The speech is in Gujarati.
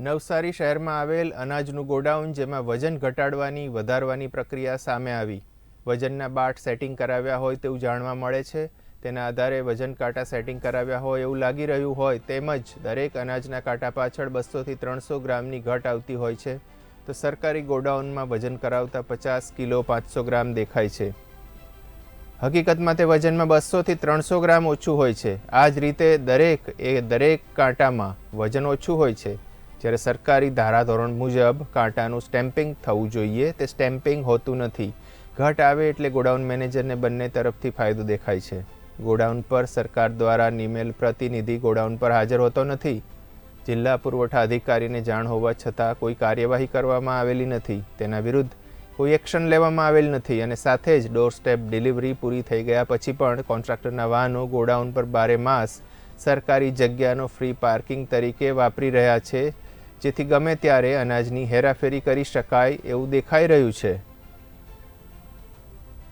નવસારી શહેરમાં આવેલ અનાજનું ગોડાઉન, જેમાં વજન ઘટાડવાની, વધારવાની પ્રક્રિયા સામે આવી. વજનના બાટ સેટિંગ કરાવ્યા હોય તેવું જાણવા મળે છે. તેના આધારે વજન કાંટા સેટિંગ કરાવ્યા હોય એવું લાગી રહ્યું હોય તેમજ દરેક અનાજના કાંટા પાછળ બસોથી ત્રણસો ગ્રામની ઘટ આવતી હોય છે. તો સરકારી ગોડાઉનમાં વજન કરાવતા પચાસ કિલો પાંચસો ગ્રામ દેખાય છે. હકીકતમાં તે વજનમાં બસોથી ત્રણસો ગ્રામ ઓછું હોય છે. આ જ રીતે દરેક એ દરેક કાંટામાં વજન ઓછું હોય છે. જ્યારે સરકારી ધારાધોરણ મુજબ કાંટાનું સ્ટેમ્પિંગ થવું જોઈએ, તે સ્ટેમ્પિંગ હોતું નથી. ઘટ આવે એટલે ગોડાઉન મેનેજરને બંને તરફથી ફાયદો દેખાય છે. ગોડાઉન પર સરકાર દ્વારા નિમેલ પ્રતિનિધિ ગોડાઉન પર હાજર હોતો નથી. જિલ્લા પુરવઠા અધિકારીને જાણ હોવા છતાં કોઈ કાર્યવાહી કરવામાં આવેલી નથી. તેના વિરુદ્ધ કોઈ એક્શન લેવામાં આવેલ નથી અને સાથે જ ડોર સ્ટેપ ડિલિવરી પૂરી થઈ ગયા પછી પણ કોન્ટ્રાક્ટરના વાહનો ગોડાઉન પર બારે માસ સરકારી જગ્યાનો ફ્રી પાર્કિંગ તરીકે વાપરી રહ્યા છે. જેથી ગમે ત્યારે અનાજની હેરાફેરી કરી શકાય એવું દેખાઈ રહ્યું છે.